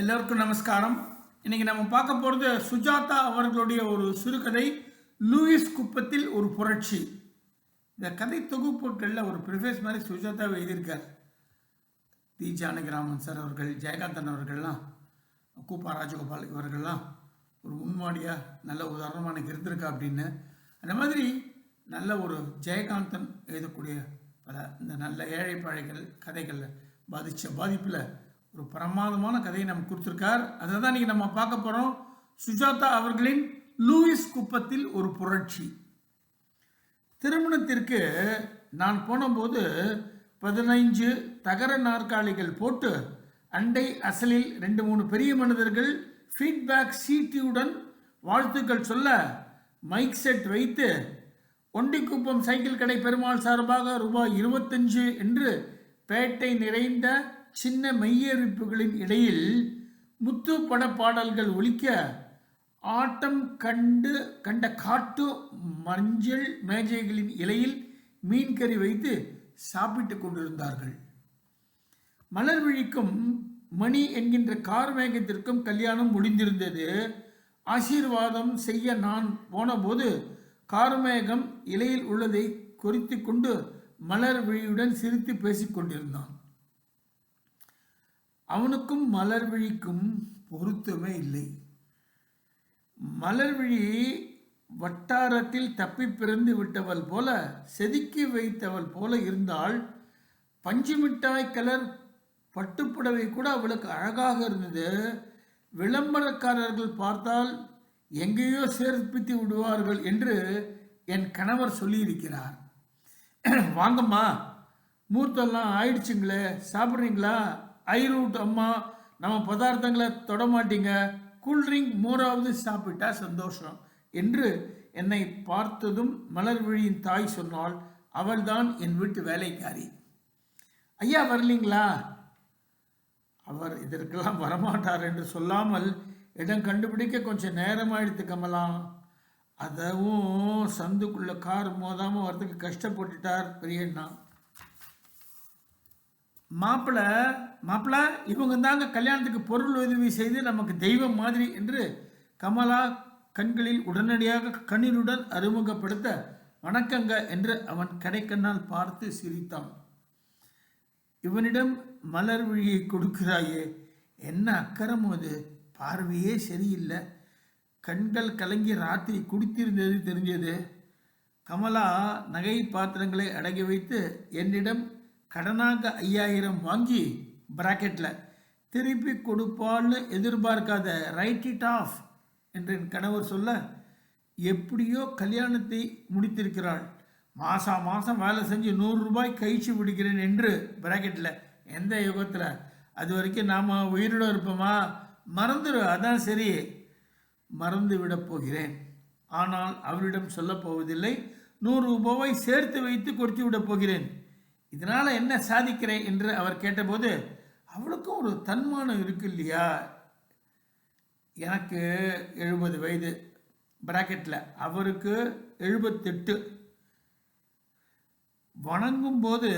எல்லோருக்கும் நமஸ்காரம். இன்றைக்கி நம்ம பார்க்க போகிறது சுஜாதா அவர்களுடைய ஒரு சிறுகதை லூயிஸ் குப்பத்தில் ஒரு புரட்சி. இந்த கதை தொகுப்புகளில் ஒரு ப்ரிஃபேஸ் மாதிரி சுஜாதா எழுதியிருக்கார். தி ஜானகிராமன் சார் அவர்கள் ஜெயகாந்தன் அவர்கள்லாம் கூப்பா ராஜகோபால் இவர்கள்லாம் ஒரு முன்மாடியாக நல்ல உதாரணமாக எனக்கு இருந்திருக்கா அப்படின்னு. அந்த மாதிரி நல்ல ஒரு ஜெயகாந்தன் எழுதக்கூடிய பல இந்த நல்ல ஏழை பழைகள் கதைகளில் பாதித்த பாதிப்பில் ஒரு பிரமாதமான கதையை நம்ம கொடுத்துருக்கார். அதை தான் இன்றைக்கி நம்ம பார்க்க போகிறோம் சுஜாதா அவர்களின் லூயிஸ் குப்பத்தில் ஒரு புரட்சி. திருமணத்திற்கு நான் போனபோது பதினைஞ்சு தகர நாற்காலிகள் போட்டு அண்டை அசலில் ரெண்டு மூணு பெரிய மனிதர்கள் ஃபீட்பேக் சீட்டியுடன் வாழ்த்துக்கள் சொல்ல மைக் செட் வைத்து ஒண்டிக்குப்பம் சைக்கிள் கடை பெருமாள் சார்பாக ரூபாய் இருபத்தஞ்சு என்று பேட்டை நிறைந்த சின்ன மெய்யறிப்புகளின் இடையில் முத்து பட பாடல்கள் ஒழிக்க ஆட்டம் கண்டு கண்ட காட்டு மஞ்சள் மேஜைகளின் இலையில் மீன் கறி வைத்து சாப்பிட்டு கொண்டிருந்தார்கள். மலர் விழிக்கும் மணி என்கின்ற கார் மேகத்திற்கும் கல்யாணம் முடிந்திருந்தது. ஆசீர்வாதம் செய்ய நான் போனபோது கார்மேகம் இலையில் உள்ளதை குறித்து கொண்டு மலர் விழியுடன் சிரித்து பேசிக்கொண்டிருந்தான் அவனுக்கும் மலர் விழிக்கும் பொருத்தமே இல்லை. மலர்விழி வட்டாரத்தில் தப்பி பிறந்து விட்டவள் போல செதுக்கி வைத்தவள் போல இருந்தால் பஞ்சு மிட்டாய் கலர் பட்டுப்புடவை கூட அவளுக்கு அழகாக இருந்தது. விளம்பரக்காரர்கள் பார்த்தால் எங்கேயோ சேர்ப்பித்து விடுவார்கள் என்று என் கணவர் சொல்லியிருக்கிறார். வாங்கம்மா மூர்த்தம்லாம் ஆயிடுச்சுங்களே சாப்பிட்றீங்களா? ஐரூட் அம்மா நம்ம பதார்த்தங்களை தொட மாட்டீங்க. கூல்ட்ரிங்க் மோராவது சாப்பிட்டா சந்தோஷம் என்று என்னை பார்த்ததும் மலர்விழியின் தாய் சொன்னாள் அவள்தான் என் வீட்டு வேலைக்காரி. ஐயா வரலீங்களா? அவர் இதற்கெல்லாம் வரமாட்டார் என்று சொல்லாமல் இடம் கண்டுபிடிக்க கொஞ்சம் நேரமாயிடுத்து கமலாம். அதவும் சந்துக்குள்ள கார் மோதாமல் வரதுக்கு கஷ்டப்பட்டுட்டார் பெரியண்ணா. மாப்பிள்ளை மாப்பிள்ளை இவங்க தாங்க கல்யாணத்துக்கு பொருள் உதவி செய்து நமக்கு தெய்வம் மாதிரி என்று கமலா கண்களில் உடனடியாக கண்ணீருடன் அறிமுகப்படுத்த வணக்கங்க என்று அவன் கடைக்கண்ணால் பார்த்து சிரித்தான். இவனிடம் மலர் விழியை கொடுக்கிறாயே என்ன அக்கறம் அது? பார்வையே சரியில்லை. கண்கள் கலங்கி ராத்திரி குடித்திருந்தது தெரிஞ்சது. கமலா நகை பாத்திரங்களை அடங்கி வைத்து என்னிடம் கடனாக ஐயாயிரம் வாங்கி பிராக்கெட்டில் திருப்பி கொடுப்பாள்னு எதிர்பார்க்காத ரைட் இட் ஆஃப் என்று என் கணவர் சொல்ல எப்படியோ கல்யாணத்தை முடித்திருக்கிறாள். மாசா மாதம் வேலை செஞ்சு நூறு ரூபாய் கழிச்சு விடுகிறேன் என்று பிராக்கெட்டில் எந்த யுகத்தில்? அது வரைக்கும் நாம் உயிரோடு இருப்போமா? மறந்துடு அதான் சரி. மறந்து விடப் போகிறேன். ஆனால் அவரிடம் சொல்லப்போவதில்லை நூறு ரூபாவை சேர்த்து வைத்து கொடுத்து விட போகிறேன். இதனால் என்ன சாதிக்கிறேன் என்று அவர் கேட்டபோது அவளுக்கும் ஒரு தன்மானம் இருக்கு இல்லையா? எனக்கு எழுபது வயது பிராக்கெட்டில் அவருக்கு எழுபத்தெட்டு. வணங்கும் போது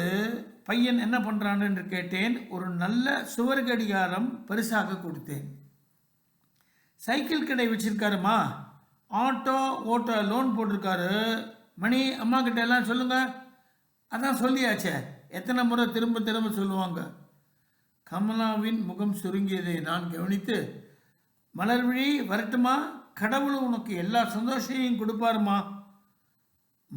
பையன் என்ன பண்ணுறான்னு என்று கேட்டேன் ஒரு நல்ல சுவர் கடிகாரம் பரிசாக கொடுத்தேன். சைக்கிள் கடை வச்சிருக்காருமா? ஆட்டோ ஓட்டோ லோன் போட்டிருக்காரு. மணி அம்மா கிட்ட எல்லாம் சொல்லுங்கள் அதான் சொல்லியாச்சே. எத்தனை முறை திரும்ப திரும்ப சொல்லுவாங்க. கமலாவின் முகம் சுருங்கியதை நான் கவனித்து மலர்விழி வரட்டுமா? கடவுள் உனக்கு எல்லா சந்தோஷத்தையும் கொடுப்பாருமா?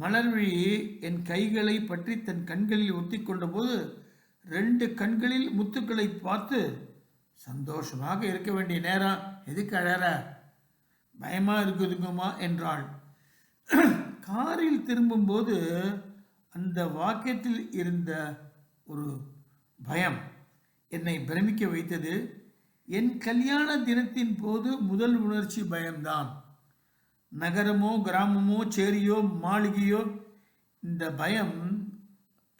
மலர்விழி என் கைகளை பற்றி தன் கண்களில் ஒத்தி கொண்டபோது ரெண்டு கண்களில் முத்துக்களை பார்த்து சந்தோஷமாக இருக்க வேண்டிய நேரம் எதுக்கு அழற? பயமாக இருக்குதுங்கம்மா என்றாள். காரில் திரும்பும்போது அந்த வாக்கியத்தில் இருந்த ஒரு பயம் என்னை பிரமிக்க வைத்தது. என் கல்யாண தினத்தின் போது முதல் உணர்ச்சி பயம்தான். நகரமோ கிராமமோ சேரியோ மாளிகையோ இந்த பயம்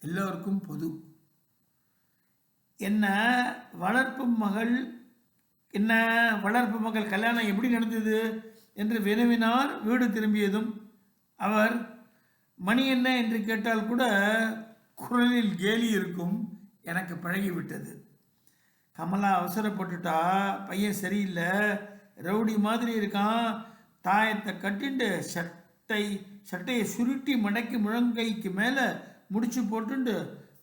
எல்லோருக்கும் பொது. என்ன வளர்ப்பு மகள் என்ன வளர்ப்பு மகள் கல்யாணம் எப்படி நடந்தது என்று வினவினார். வீடு திரும்பியதும் அவர் மணி என்ன என்று கேட்டால் கூட குரலில் கேலி இருக்கும் எனக்கு பழகிவிட்டது. கமலா அவசரப்பட்டுட்டா பையன் சரியில்லை ரவுடி மாதிரி இருக்கான் தாயத்தை கட்டிண்டு சட்டை சட்டையை சுருட்டி மடக்கி முழங்கைக்கு மேலே முடிச்சு போட்டுண்டு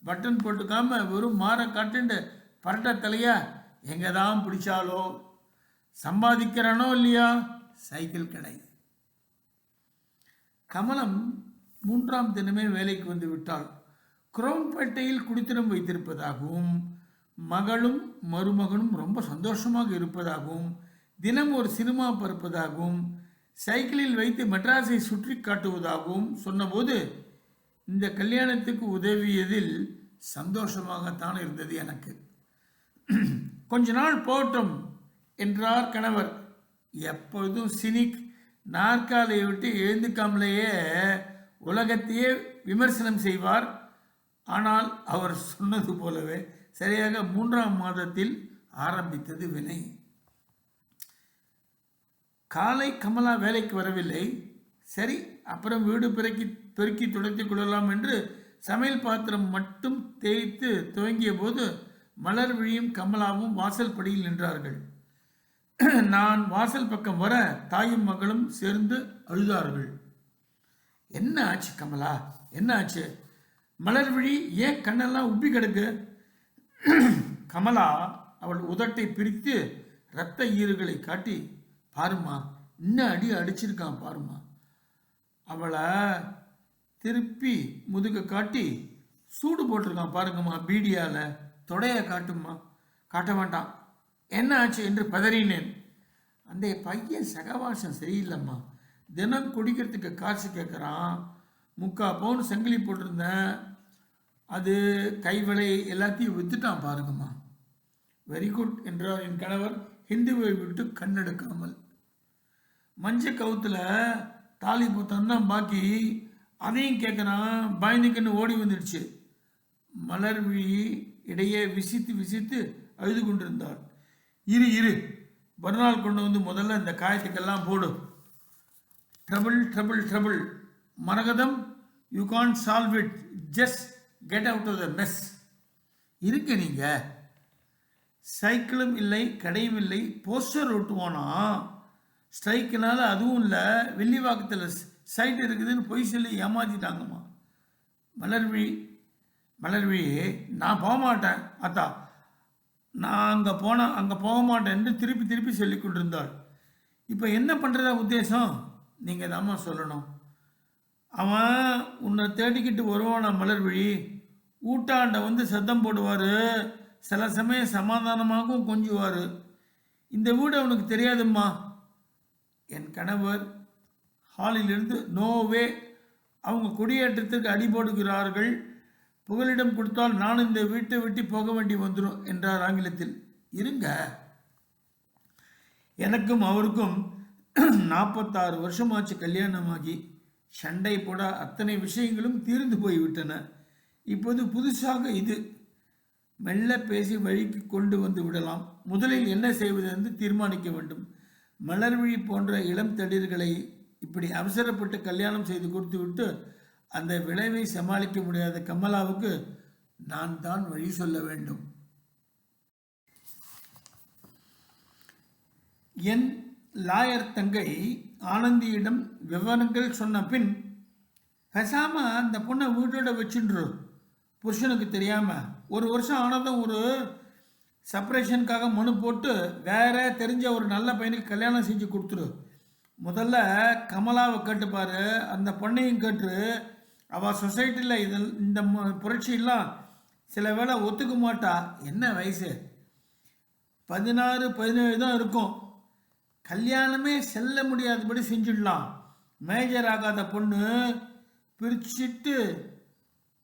பட்டன் போட்டுக்காம வெறும் மாற காட்டுண்டு பரட்ட தலையா எங்கே தான் பிடிச்சாலோ சம்பாதிக்கிறானோ இல்லையா? சைக்கிள் கடை. கமலம் மூன்றாம் தினமே வேலைக்கு வந்து விட்டாள். குரோம்பேட்டையில் குடித்தனம் வைத்திருப்பதாகவும் மகளும் மருமகனும் ரொம்ப சந்தோஷமாக இருப்பதாகவும் தினம் ஒரு சினிமா பார்ப்பதாகவும் சைக்கிளில் வைத்து மெட்ராஸை சுற்றி காட்டுவதாகவும் சொன்னபோது இந்த கல்யாணத்துக்கு உதவியதில் சந்தோஷமாகத்தான் இருந்தது எனக்கு. கொஞ்ச நாள் போகட்டும் என்றார் கணவர். எப்பொழுதும் சினிக் நாற்காலியை விட்டு எழுந்துக்காமலேயே உலகத்தையே விமர்சனம் செய்வார். ஆனால் அவர் சொன்னது போலவே சரியாக மூன்றாம் மாதத்தில் ஆரம்பித்தது வினை. காலை கமலா வேலைக்கு வரவில்லை. சரி அப்புறம் வீடு பெருக்கி பெருக்கி துடைத்துக் கொள்ளலாம் என்று சமையல் பாத்திரம் மட்டும் தேய்த்து துவங்கிய போது மலர் விழியும் கமலாவும் வாசல் படியில் நின்றார்கள். நான் வாசல் பக்கம் வர தாயும் மகளும் சேர்ந்து அழுதார்கள். என்ன ஆச்சு கமலா? என்ன ஆச்சு? மலர் விழி ஏன் கண்ணெல்லாம் உப்பி கிடக்கு? கமலா அவள் உதட்டை பிரித்து இரத்த ஈறுகளை காட்டி பாருமா இன்னும் அடி அடிச்சிருக்கான் பாருமா அவளை திருப்பி முதுக காட்டி சூடு போட்டிருக்கான் பாருங்கம்மா பீடியால. தொடைய காட்டுமா காட்ட வேண்டாம். என்ன ஆச்சு? என்று பதறினேன். அந்த பையன் சகவாசம் சரியில்லைம்மா. தினம் குடிக்கிறதுக்கு காசு கேட்குறான் முக்கா பவுன் சங்கிலி போட்டிருந்தேன். அது கைவளை எல்லாத்தையும் வித்துட்டான் பாருங்கம்மா. வெரி குட் என்றார் என் கணவர். ஹிந்துவை விட்டு கண்ணெடுக்காமல். மஞ்ச கவுத்தில் தாலி புத்தம் தான் பாக்கி. அதையும் கேட்குறான் பயந்துக்குன்னு ஓடி வந்துடுச்சு. மலர் விழி இடையே விசித்து விசித்து அழுது கொண்டிருந்தாள் இரு இரு. மறுநாள் கொண்டு வந்து முதல்ல இந்த காயத்துக்கெல்லாம் போடும் trouble trouble trouble Maragatham you can solve it just get out of the mess இருக்க நீங்கள் சைக்கிளும் இல்லை கடையும் இல்லை. போஸ்டர் ஒட்டுவோனா ஸ்ட்ரைக்குனால அதுவும் இல்லை. வெள்ளிவாக்கத்தில் சைட் இருக்குதுன்னு பொய் சொல்லி ஏமாத்திட்டாங்கம்மா. மலர்விழி மலர்விழி நான் போக மாட்டேன். அத்தா நான் அங்கே போனேன் அங்கே போக மாட்டேன் என்று திருப்பி திருப்பி சொல்லி கொண்டிருந்தாள். இப்போ என்ன பண்ணுறதா உத்தேசம்? நீங்கள் தாம்மா சொல்லணும். அவன் உன்னை தேடிக்கிட்டு வருவானா மலர்விழி? ஊட்டாண்ட வந்து சத்தம் போடுவார். சில சமயம் சமாதானமாகவும் கொஞ்சுவார். இந்த வீடு அவனுக்கு தெரியாதும்மா. என் கணவர் ஹாலிலிருந்து நோவே அவங்க குடியேற்றத்திற்கு அடி போடுகிறார்கள். புகலிடம் கொடுத்தால் நான் இந்த வீட்டை விட்டு போக வேண்டி வந்துடும் என்றார் ஆங்கிலத்தில். இருங்க. எனக்கும் அவருக்கும் நாற்பத்தாறு வருஷமாச்சு கல்யாணமாகி சண்டை போட அத்தனை விஷயங்களும் தீர்ந்து போய்விட்டன. இப்போது புதுசாக இது மெல்ல பேசி வழிக்கு கொண்டு வந்து விடலாம். முதலில் என்ன செய்வது என்று தீர்மானிக்க வேண்டும். மலர்விழி போன்ற இளம் தடிர்களை இப்படி அவசரப்பட்டு கல்யாணம் செய்து கொடுத்து விட்டு அந்த விளைவை சமாளிக்க முடியாத கமலாவுக்கு நான் தான் வழி சொல்ல வேண்டும். என் லாயர் தங்கை ஆனந்தியிடம் விவரங்கள் சொன்ன பின் பேசாமல் அந்த பொண்ணை வீட்டோட வச்சுன்று. புருஷனுக்கு தெரியாமல் ஒரு வருஷம் ஆனதும் ஒரு செப்பரேஷனுக்காக மனு போட்டு வேற தெரிஞ்ச ஒரு நல்ல பையனுக்கு கல்யாணம் செஞ்சு கொடுத்துரு. முதல்ல கமலாவை கேட்டுப்பார் அந்த பொண்ணையும் கேட்டு அவள் சொசைட்டியில் இதில் இந்த ம- புரட்சியெல்லாம் சில வேளை ஒத்துக்க மாட்டா. என்ன வயசு? பதினாறு பதினேழு தான் இருக்கும். கல்யாணமே செல்ல முடியாதபடி செஞ்சிடலாம். மேஜர் ஆகாத பொண்ணு பிரிச்சுட்டு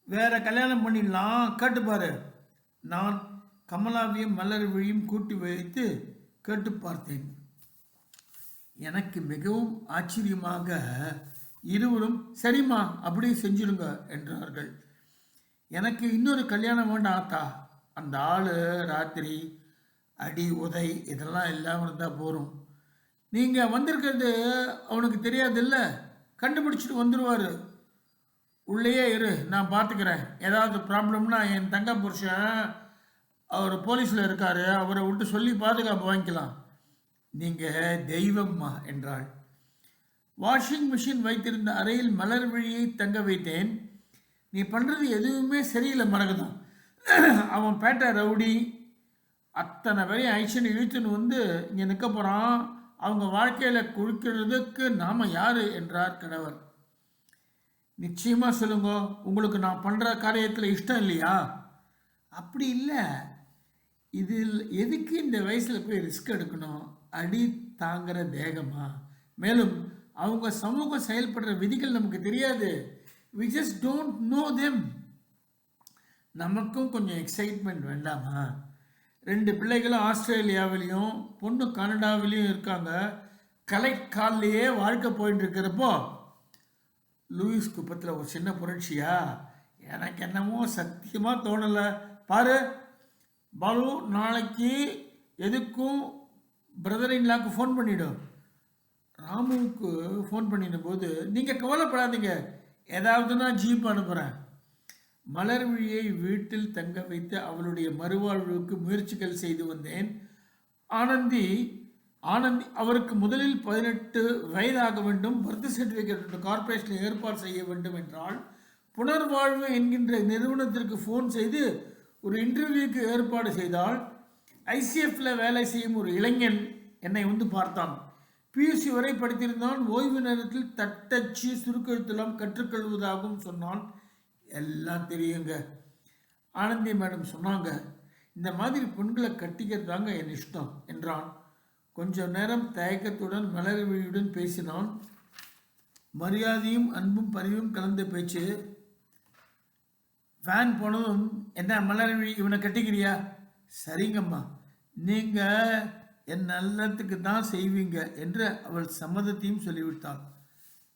வேற கல்யாணம் பண்ணிடலாம். கேட்டுப்பாரு நான் கமலாவையும் மலர் விழியும் கூட்டி வைத்து கேட்டு பார்த்தேன். எனக்கு மிகவும் ஆச்சரியமாக இருவரும் சரிம்மா அப்படியே செஞ்சிருங்க என்றார்கள். எனக்கு இன்னொரு கல்யாணம் வேண்டாம் ஆத்தா அந்த ஆள் ராத்திரி அடி உதை இதெல்லாம் இல்லாமல் இருந்தால் போகிறோம் நீங்கள் வந்திருக்கிறது அவனுக்கு தெரியாதில்ல? கண்டுபிடிச்சிட்டு வந்துடுவார் உள்ளேயே இரு நான் பார்த்துக்கிறேன். ஏதாவது ப்ராப்ளம்னா என் தங்க புருஷன் அவர் போலீஸில் இருக்கார். அவரை விட்டு சொல்லி பாதுகாப்பு வாங்கிக்கலாம். நீங்கள் தெய்வம்மா என்றாள். வாஷிங் மிஷின் வைத்திருந்த அறையில் மலர் விழியை தங்க வைத்தேன். நீ பண்ணுறது எதுவுமே சரியில்லை மரகதம். அவன் பேட்டை ரவுடி. அத்தனை பேரையும் ஐஷன் இழுத்துன்னு வந்து இங்கே நிற்க போகிறான் அவங்க வாழ்க்கையில் குளிக்கிறதுக்கு நாம் யார் என்றார் கணவர். நிச்சயமாக சொல்லுங்க உங்களுக்கு நான் பண்ணுற காரியத்தில் இஷ்டம் இல்லையா? அப்படி இல்லை. இதில் எதுக்கு இந்த வயசில் போய் ரிஸ்க் எடுக்கணும்? அடி தாங்குற தேகமா? மேலும் அவங்க சமூகம் செயல்படுற விதிகள் நமக்கு தெரியாது. We just don't know them நமக்கும் கொஞ்சம் எக்ஸைட்மெண்ட் வேண்டாமா? ரெண்டு பிள்ளைகளும் ஆஸ்திரேலியாவிலையும் பொண்ணு கனடாவிலையும் இருக்காங்க. கலை கால்லையே வாழ்க்கை போயிட்டு இருக்கிறப்போ லூயிஸ் குப்பத்தில் ஒரு சின்ன புரட்சியா? எனக்கு என்னமோ சத்தியமாக தோணலை. பாரு பாலு நாளைக்கு எதுக்கும் பிரதர் இன்லாக்கு ஃபோன் பண்ணிவிடும் ராமுவுக்கு ஃபோன் பண்ணின போது நீங்கள் கவலைப்படாதீங்க. ஏதாவதுன்னா ஜீப் அனுப்புகிறேன் மலர்விழியை வீட்டில் தங்க வைத்து அவளுடைய மறுவாழ்வுக்கு முயற்சிகள் செய்து வந்தேன். ஆனந்தி ஆனந்தி அவருக்கு முதலில் பதினெட்டு வயதாக வேண்டும் பர்த் சர்டிஃபிகேட் கார்பரேஷனில் ஏற்பாடு செய்ய வேண்டும் என்றால் புனர்வாழ்வு என்கின்ற நிறுவனத்திற்கு ஃபோன் செய்து ஒரு இன்டர்வியூக்கு ஏற்பாடு செய்தால் ஐசிஎஃப்ல வேலை செய்யும் ஒரு இளைஞன் என்னை வந்து பார்த்தான். பியூசி வரை படித்திருந்தான் ஓய்வு நேரத்தில் தட்டச்சு சுருக்கெழுத்தெல்லாம் கற்றுக்கொள்வதாகவும் சொன்னான். எல்லாம் தெரியுங்க. ஆனந்தி மேடம் சொன்னாங்க இந்த மாதிரி பெண்களை கட்டிக்கிறதாங்க என் இஷ்டம் என்றான். கொஞ்ச நேரம் தயக்கத்துடன் மலர்விழியுடன் பேசினான். மரியாதையும் அன்பும் பரிவும் கலந்த பேச்சு. வேன் போனதும் என்ன மலர்விழி இவனை கட்டிக்கிறியா? சரிங்கம்மா நீங்கள் என் நல்லத்துக்கு தான் செய்வீங்க என்று அவள் சம்மதத்தையும் சொல்லிவிட்டாள்.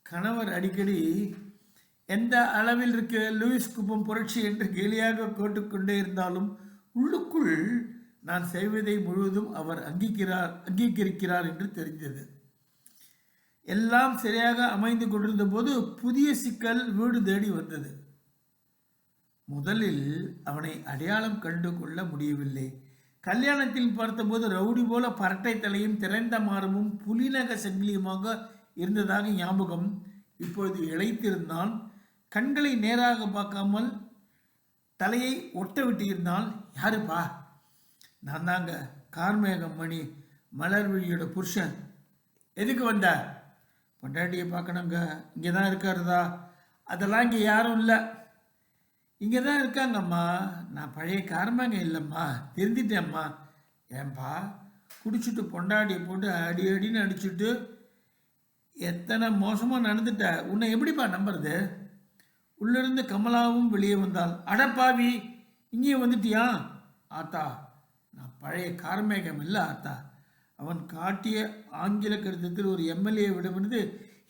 கணவர் அடிக்கடி எந்த அளவில் இருக்க? லூயிஸ் குப்பம் புரட்சி என்று கேலியாக கேட்டுக்கொண்டே இருந்தாலும் உள்ளுக்குள் நான் செய்வதை முழுவதும் அவர் அங்கீகிறார் அங்கீகரிக்கிறார் என்று தெரிந்தது. எல்லாம் சரியாக அமைந்து கொண்டிருந்த போது புதிய சிக்கல் வீடு தேடி வந்தது. முதலில் அவனை அடையாளம் கண்டு கொள்ள முடியவில்லை. கல்யாணத்தில் பார்த்தபோது ரவுடி போல பரட்டை தலையும் திறந்த மாறமும் புலிநக சங்கிலியுமாக இருந்ததாக ஞாபகம் இப்பொழுது இழைத்திருந்தான். கண்களை நேராக பார்க்காமல் தலையை ஒட்ட விட்டிருந்தால் யாருப்பா? நான் தாங்க கார்மேகம் மணி மலர்விழியோட புருஷன். எதுக்கு வந்த? பொண்டாட்டியை பார்க்கணுங்க. இங்கே தான் இருக்காருதா அதெல்லாம் இங்கே யாரும் இல்லை. இங்கே தான் இருக்காங்கம்மா. நான் பழைய காரமாங்க இல்லைம்மா. தெரிஞ்சிட்டேம்மா. ஏன்பா குடிச்சிட்டு பொண்டாட்டியை போட்டு அடி அடின்னு அடிச்சுட்டு எத்தனை மோசமாக நடந்துட்ட? உன்னை எப்படிப்பா நம்புறது? உள்ளிருந்து கமலாவும் வெளியே வந்தாள். அடப்பாவி இங்கேயும் வந்துட்டியா? ஆத்தா நான் பழைய கார்மேகம் இல்லை ஆத்தா. அவன் காட்டிய ஆங்கில கடிதத்தில் ஒரு MLA விடமிருந்து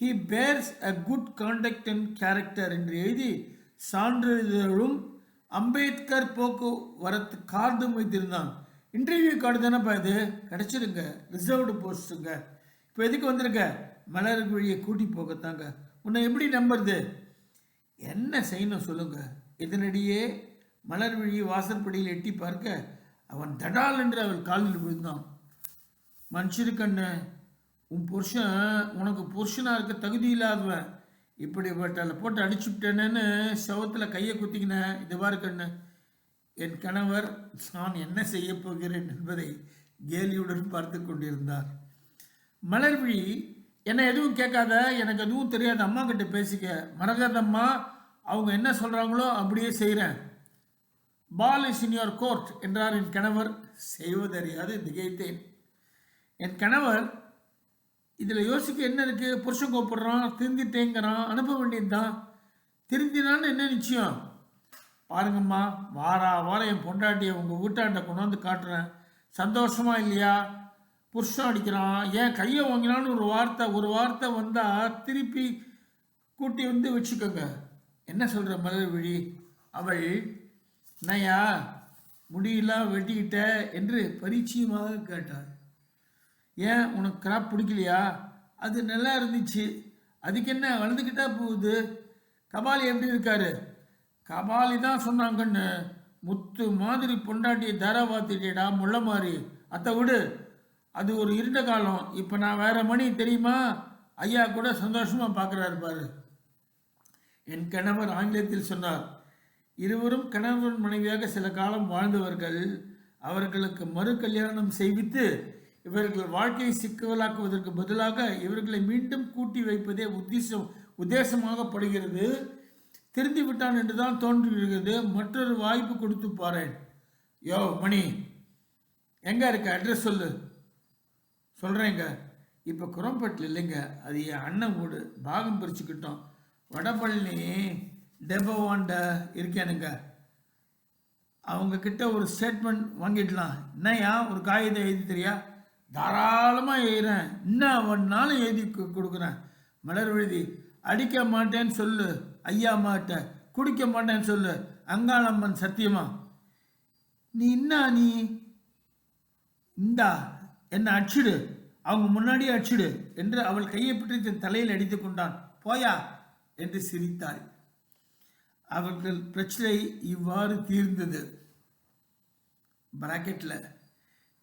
he bears a good conduct and character என்று எழுதி சான்றிதழும் அம்பேத்கர் போக்குவரத்து கார்டும் வைத்திருந்தான். இன்டர்வியூ கார்டு தானேப்பா இது? கிடச்சிருங்க. ரிசர்வ்டு போஸ்ட்டுங்க இப்போ எதுக்கு வந்திருக்க? மலர் வழியை கூட்டி போகத்தாங்க. உன்னை எப்படி நம்புறது? என்ன செய்யணும் சொல்லுங்க? இதனிடையே மலர் விழி வாசற்படியில் எட்டி பார்க்க அவன் தடால் என்று அவள் காலில் விழுந்தான். மனுஷருக்கண்ணு உன் புருஷன் உனக்கு புருஷனாக இருக்க தகுதி இல்லாதவன் இப்படிப்பட்ட போட்டு அடிச்சுவிட்டேனேன்னு சவத்தில் கையை குத்திக்கினேன் இதுவாக பாரு என் கணவர் நான் என்ன செய்ய போகிறேன் என்பதை கேலியுடன் பார்த்து கொண்டிருந்தார். மலர்விழி என்னை எதுவும் கேட்காத எனக்கு எதுவும் தெரியாது அம்மா கிட்ட பேசிக்க. மரகதம்மா அவங்க என்ன சொல்கிறாங்களோ அப்படியே செய்கிறேன் ball is in your court என்றார் என் கணவர். செய்வதறியாது திகைத்தேன். என் கணவர் இதில் யோசிக்க என்ன இருக்குது புருஷன் கூப்பிடுறான் திருந்திட்டேங்கிறான் அனுப்ப வேண்டியது தான் திருந்தினான்னு என்ன நிச்சயம்? பாருங்கம்மா வாரா வாரம் என் பொண்டாட்டியை உங்கள் வீட்டாண்ட கொண்டாந்து காட்டுறேன். சந்தோஷமா இல்லையா? புருஷன் அடிக்கிறான் ஏன் கையை வாங்கினான்னு ஒரு வார்த்தை ஒரு வார்த்தை வந்தால் திருப்பி கூட்டி வந்து வச்சுக்கோங்க. என்ன சொல்கிற மலர் விழி? அவள் என்னையா முடியெல்லாம் வெட்டிக்கிட்ட என்று பரிச்சயமாக கேட்டாள். ஏன் உனக்கு கிராப் பிடிக்கலையா? அது நல்லா இருந்துச்சு. அதுக்கு என்ன வளர்ந்துக்கிட்டா போகுது? கபாலி எப்படி இருக்காரு? கபாலி தான் சொன்னாங்கன்னு முத்து மாதிரி பொண்டாட்டியை தாராபாத்திட்டேடா முள்ள மாதிரி அத்தை விடு. அது ஒரு இருண்ட காலம். இப்போ நான் வேற மணி தெரியுமா? ஐயா கூட சந்தோஷமாக பார்க்குறாரு பாரு. என் கணவர் ஆங்கிலத்தில் சொன்னார் இருவரும் கணவன் மனைவியாக சில காலம் வாழ்ந்தவர்கள் அவர்களுக்கு மறு கல்யாணம் செய்வித்து இவர்கள் வாழ்க்கையை சிக்கலாக்குவதற்கு பதிலாக இவர்களை மீண்டும் கூட்டி வைப்பதே உத்தேசம் உத்தேசமாகப்படுகிறது திருந்தி விட்டான் என்று தான் தோன்றுகிறது மற்றொரு வாய்ப்பு கொடுத்து பாரேன். யோ மணி எங்கே இருக்க? அட்ரஸ் சொல்லு. சொல்கிறேங்க இப்போ குரம்பட்டில் இல்லைங்க. அது என் அண்ணன் வீடு. பாகம் பிரிச்சுக்கிட்டோம். வடபழனி டெபோவாண்ட இருக்கேனுங்க. அவங்கக்கிட்ட ஒரு ஸ்டேட்மெண்ட் வாங்கிடலாம். என்னையா ஒரு காகிதம் எழுதி தெரியா தாராளமாக எழுதுறேன். என்ன வேணாலும் எழுதி கொடுக்குறேன். மலர் விழுதி அடிக்க மாட்டேன்னு சொல்லு. ஐயா மாட்ட குடிக்க மாட்டேன்னு சொல்லு. அங்காளம்மன் சத்தியமா? நீ என்ன நீ? இந்தா என்னை அடிச்சிடு. அவங்க முன்னாடியே அடிச்சிடு என்று அவள் கையை பற்றி தன் தலையில் அடித்து கொண்டான். போயா என்று சிரித்தாள். அவர்கள் பிரச்சனை இவ்வாறு தீர்ந்தது. பிராக்கெட்டில்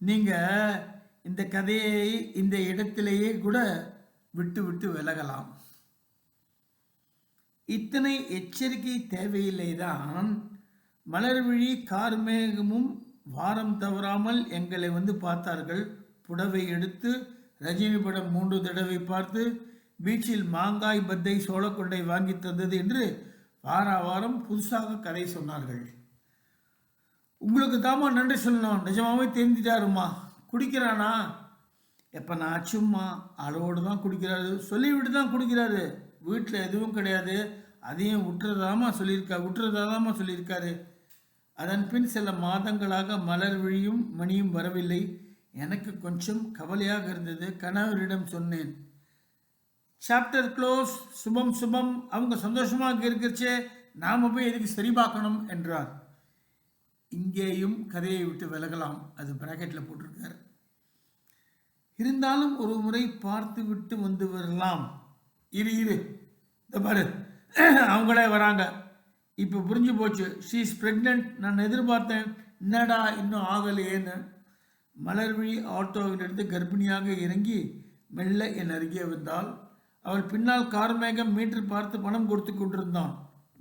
நீங்கள் இந்த கதையை இந்த இடத்திலேயே கூட விட்டு விட்டு விலகலாம். இத்தனை எச்சரிக்கை தேவையில்லை தான் மலர்விழி கார்மேகமும் வாரம் தவறாமல் எங்களை வந்து பார்த்தார்கள். புடவை எடுத்து ரஜினி படம் மூன்று தடவை பார்த்து பீச்சில் மாங்காய் பத்தை சோளக்கொண்டை வாங்கி தந்தது என்று வார வாரம் புதுசாக கதை சொன்னார்கள். உங்களுக்கு தாம்மா நன்றி சொல்லணும். நிஜமாவே தெரிஞ்சிட்டாருமா குடிக்கிறானா? எப்போ நான் சும்மா. அளவோடு தான் குடிக்கிறாரு. சொல்லிவிட்டு தான் குடிக்கிறாரு. வீட்டில் எதுவும் கிடையாது. அதையும் விட்டுறதாமா சொல்லியிருக்கா விட்டுறதாதாம்மா சொல்லியிருக்காரு. அதன் பின் சில மாதங்களாக மலர் விழியும் மணியும் வரவில்லை. எனக்கு கொஞ்சம் கவலையாக இருந்தது. கணவரிடம் சொன்னேன் சாப்டர் க்ளோஸ் சுபம் சுபம். அவங்க சந்தோஷமாக இருக்கிறச்சே நாம் போய் எதுக்கு சரி பார்க்கணும்? என்றார். இங்கேயும் கதையை விட்டு விலகலாம். அது பிராக்கெட்டில் போட்டிருக்கார். இருந்தாலும் ஒரு முறை பார்த்து விட்டு வந்து வரலாம். இரு இரு. இந்த பாரு. அவங்களே வராங்க. இப்போ புரிஞ்சு போச்சு. ஷீ இஸ் ப்ரெக்னென்ட் நான் எதிர்பார்த்தேன். என்னடா இன்னும் ஆகலையேன்னு. மலர்விழி ஆட்டோவிலிருந்து கர்ப்பிணியாக இறங்கி மெல்ல என் அருகே வந்தாள் அவள் பின்னால் கார்மேகம் மீட்டர் பார்த்து பணம் கொடுத்து கொண்டிருந்தான்.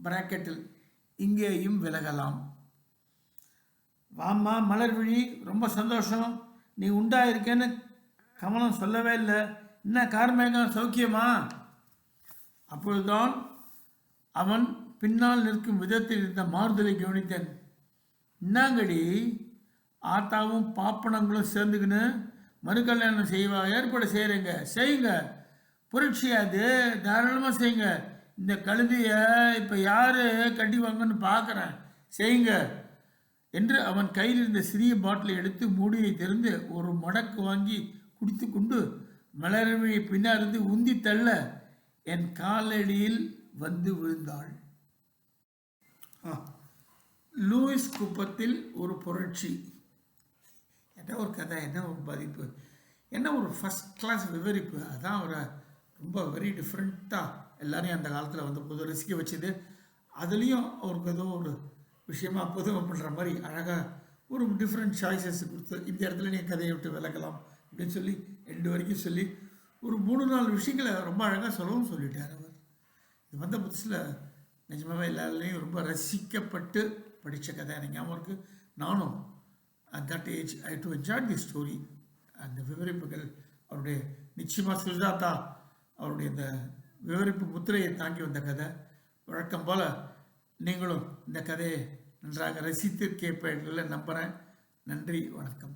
பிராக்கெட்டில் இங்கேயும் விலகலாம். வாம்மா மலர்விழி ரொம்ப சந்தோஷம். நீ உண்டா இருக்கேன்னு கமலம் சொல்லவே இல்லை. என்ன கார்மேகம் சௌக்கியமா? அப்பொழுதுதான் அவன் பின்னால் நிற்கும் விதத்தில் இருந்த மாறுதலை கவனித்தேன். என்னங்கடி ஆத்தாவும் பாப்பனங்களும் சேர்ந்துக்கின்னு மறு கல்யாணம் செய்வா. ஏற்பாடு செய்கிறேங்க செய்யுங்க. புரட்சி அது தாராளமாக செய்யுங்க. இந்த கழுதியை இப்போ யார் கட்டிவாங்கன்னு பார்க்குறேன் செய்யுங்க. என்று அவன் கையில் இருந்த சிறிய பாட்டிலை எடுத்து மூடியை திறந்து ஒரு மடக்கு வாங்கி குடித்து கொண்டு மலரவியை பின்னாலிருந்து உந்தி தள்ள என் காலடியில் வந்து விழுந்தாள். ஆ. லூயிஸ் குப்பத்தில் ஒரு புரட்சி. என்ன ஒரு கதை என்ன ஒரு பதிப்பு என்ன ஒரு ஃபஸ்ட் கிளாஸ் விவரிப்பு அதான் அவரை ரொம்ப வெரி டிஃப்ரெண்ட்டாக எல்லாரையும் அந்த காலத்தில் வந்து புது ரசிக்க வச்சது. அதுலேயும் அவருக்கு ஏதோ ஒரு விஷயமா புதுமை பண்ணுற மாதிரி அழகாக ஒரு டிஃப்ரெண்ட் சாய்ஸஸ் கொடுத்து இந்த இடத்துல நீ கதையை விட்டு விளக்கலாம் அப்படின்னு சொல்லி ரெண்டு வரைக்கும் சொல்லி ஒரு மூணு நாலு விஷயங்களை ரொம்ப அழகாக சொல்லவும் சொல்லிட்டார் அவர். இது வந்த புதுசில் நிஜமாகவே எல்லாருலேயும் ரொம்ப ரசிக்கப்பட்டு படித்த கதை எனக்கு ஞாபகம் இருக்குது நானும் at that age I do enjoy the story அந்த விவரிப்புகள் அவருடைய நிச்சயமாக சுஜாதா அவருடைய இந்த விவரிப்பு முத்திரையை தாங்கி வந்த கதை. வழக்கம் போல் நீங்களும் இந்த கதையை நன்றாக ரசித்து கேட்பீர்கள் நம்புகிறேன் நன்றி வணக்கம்.